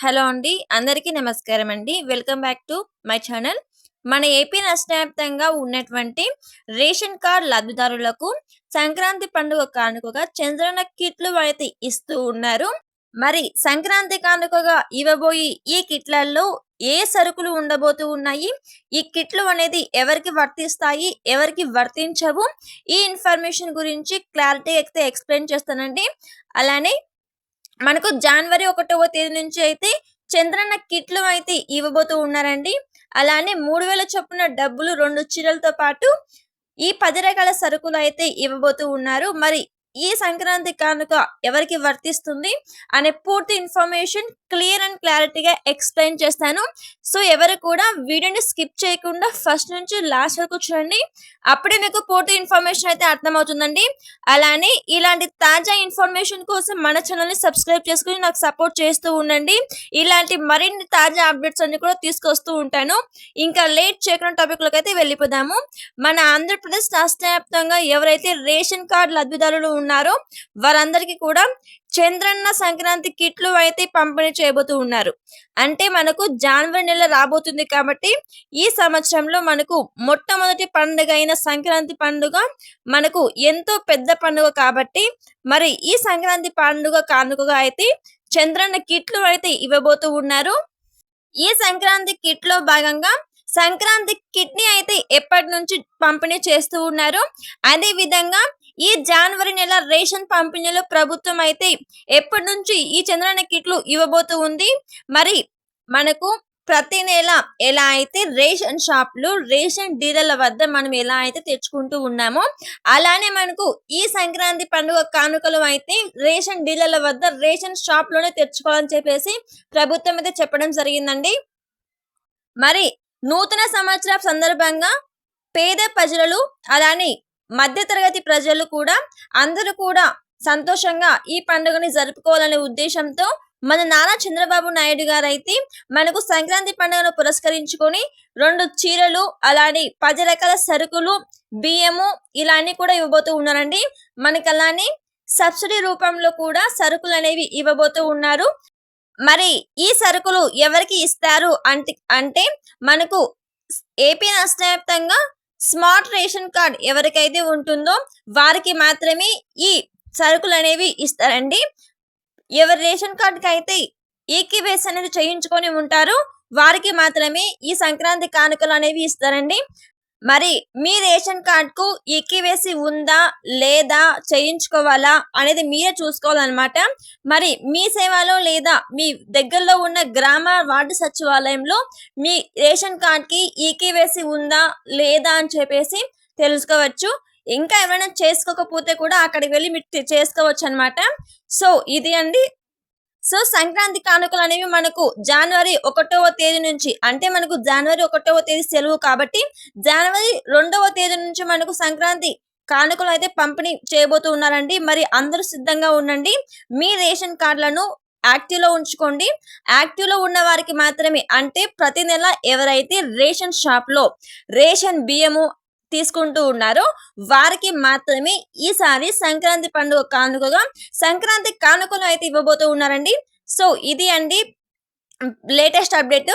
Hello అండి అందరికీ నమస్కారం అండి. Welcome back to my channel. మన ఏపీ రాష్ట్రవ్యాప్తంగా ఉన్నటువంటి రేషన్ కార్డ్ లబ్ధిదారులకు సంక్రాంతి పండుగ కానుకగా చంద్రన కిట్లు అయితే ఇస్తూ ఉన్నారు. మరి సంక్రాంతి కానుకగా ఇవ్వబోయి ఈ కిట్లలో ఏ సరుకులు ఉండబోతూ ఉన్నాయి? ఈ కిట్లు అనేది ఎవరికి వర్తిస్తాయి? ఎవరికి వర్తించవు? ఈ ఇన్ఫర్మేషన్ గురించి క్లారిటీ అయితే ఎక్స్ప్లెయిన్ చేస్తానండి. అలానే మనకు జనవరి ఒకటవ తేదీ నుంచి అయితే చంద్రన్న కిట్లు అయితే ఇవ్వబోతూ ఉన్నారండి. అలానే మూడు వేల చొప్పున డబ్బులు రెండు చీరలతో పాటు ఈ పది రకాల సరుకులు అయితే ఇవ్వబోతూ ఉన్నారు. మరి ఈ సంక్రాంతి కానుక ఎవరికి వర్తిస్తుంది అనే పూర్తి ఇన్ఫర్మేషన్ క్లియర్ అండ్ క్లారిటీగా ఎక్స్ప్లెయిన్ చేస్తాను. సో ఎవరు కూడా వీడియోని స్కిప్ చేయకుండా ఫస్ట్ నుంచి లాస్ట్ వరకు చూడండి. అప్పుడే మీకు పూర్తి ఇన్ఫర్మేషన్ అయితే అర్థమవుతుందండి. అలానే ఇలాంటి తాజా ఇన్ఫర్మేషన్ కోసం మన ఛానల్ని సబ్స్క్రైబ్ చేసుకుని నాకు సపోర్ట్ చేస్తూ ఉండండి. ఇలాంటి మరిన్ని తాజా అప్డేట్స్ అన్ని కూడా తీసుకొస్తూ ఉంటాను. ఇంకా లేట్ చేయకుండా టాపిక్లోకి అయితే వెళ్ళిపోదాము. మన ఆంధ్రప్రదేశ్ రాష్ట్ర వ్యాప్తంగా ఎవరైతే రేషన్ కార్డు లబ్ధిదారులు ఉన్నారో. వారందరికీ కూడా చంద్రన్న సంక్రాంతి కిట్లు అయితే పంపిణీ చేయబోతూ ఉన్నారు. అంటే మనకు జనవరి నెల రాబోతుంది కాబట్టి ఈ సంవత్సరంలో మనకు మొట్టమొదటి పండుగ అయిన సంక్రాంతి పండుగ మనకు ఎంతో పెద్ద పండుగ కాబట్టి మరి ఈ సంక్రాంతి పండుగ కానుకగా అయితే చంద్రన్న కిట్లు అయితే ఇవ్వబోతూ ఉన్నారు. ఈ సంక్రాంతి కిట్లో భాగంగా సంక్రాంతి కిట్ని అయితే ఎప్పటి నుంచి పంపిణీ చేస్తూ ఉన్నారు. అదే విధంగా ఈ జనవరి నెల రేషన్ పంపిణీలో ప్రభుత్వం అయితే ఎప్పటి నుంచి ఈ చంద్రన్న కిట్లు ఇవ్వబోతూ ఉంది? మరి మనకు ప్రతి నెల ఎలా అయితే రేషన్ షాప్లు రేషన్ డీలర్ల వద్ద మనం ఎలా అయితే తెచ్చుకుంటూ ఉన్నామో అలానే మనకు ఈ సంక్రాంతి పండుగ కానుకలు అయితే రేషన్ డీలర్ల వద్ద రేషన్ షాప్లోనే తెచ్చుకోవాలని చెప్పేసి ప్రభుత్వం అయితే చెప్పడం జరిగిందండి. మరి నూతన సంవత్సర సందర్భంగా పేద ప్రజలు అలానే మధ్యతరగతి ప్రజలు కూడా అందరూ కూడా సంతోషంగా ఈ పండుగని జరుపుకోవాలనే ఉద్దేశంతో మన నాన్న చంద్రబాబు నాయుడు గారైతే మనకు సంక్రాంతి పండుగను పురస్కరించుకొని రెండు చీరలు అలానే పది రకాల సరుకులు బియ్యము ఇలాంటివి కూడా ఇవ్వబోతూ ఉన్నారండి. మనకి అలానే సబ్సిడీ రూపంలో కూడా సరుకులు అనేవి ఇవ్వబోతూ ఉన్నారు. మరి ఈ సరుకులు ఎవరికి ఇస్తారు అంటే అంటే మనకు ఏపీ రాష్ట్ర వ్యాప్తంగా స్మార్ట్ రేషన్ కార్డ్ ఎవరికైతే ఉంటుందో వారికి మాత్రమే ఈ సరుకులు అనేవి ఇస్తారండి. ఎవరి రేషన్ కార్డుకి అయితే ఈకీవేస్ అనేది చేయించుకొని ఉంటారు వారికి మాత్రమే ఈ సంక్రాంతి కానుకలు అనేవి ఇస్తారండి. మరి మీ రేషన్ కార్డుకు ఈకీవేసి ఉందా లేదా చేయించుకోవాలా అనేది మీరే చూసుకోవాలన్నమాట. మరి మీ సేవలో లేదా మీ దగ్గరలో ఉన్న గ్రామ వార్డు సచివాలయంలో మీ రేషన్ కార్డ్కి ఈకీవేసి ఉందా లేదా అని చెప్పేసి తెలుసుకోవచ్చు. ఇంకా ఎవరైనా చేసుకోకపోతే కూడా అక్కడికి వెళ్ళి మీరు చేసుకోవచ్చు అనమాట సో ఇది అండి. సో సంక్రాంతి కానుకలు అనేవి మనకు జనవరి ఒకటవ తేదీ నుంచి అంటే మనకు జనవరి ఒకటవ తేదీ సెలవు కాబట్టి జనవరి రెండవ తేదీ నుంచి మనకు సంక్రాంతి కానుకలు అయితే పంపిణీ చేయబోతూ ఉన్నారండి. మరి అందరూ సిద్ధంగా ఉండండి. మీ రేషన్ కార్డులను యాక్టివ్లో ఉంచుకోండి. యాక్టివ్లో ఉన్న వారికి మాత్రమే అంటే ప్రతి నెల ఎవరైతే రేషన్ షాప్లో రేషన్ బియ్యము తీసుకుంటూ ఉన్నారో. వారికి మాత్రమే ఈసారి సంక్రాంతి పండుగ కానుకగా సంక్రాంతి కానుకలు అయితే ఇవ్వబోతూ ఉన్నారండి. సో ఇది అండి లేటెస్ట్ అప్డేట్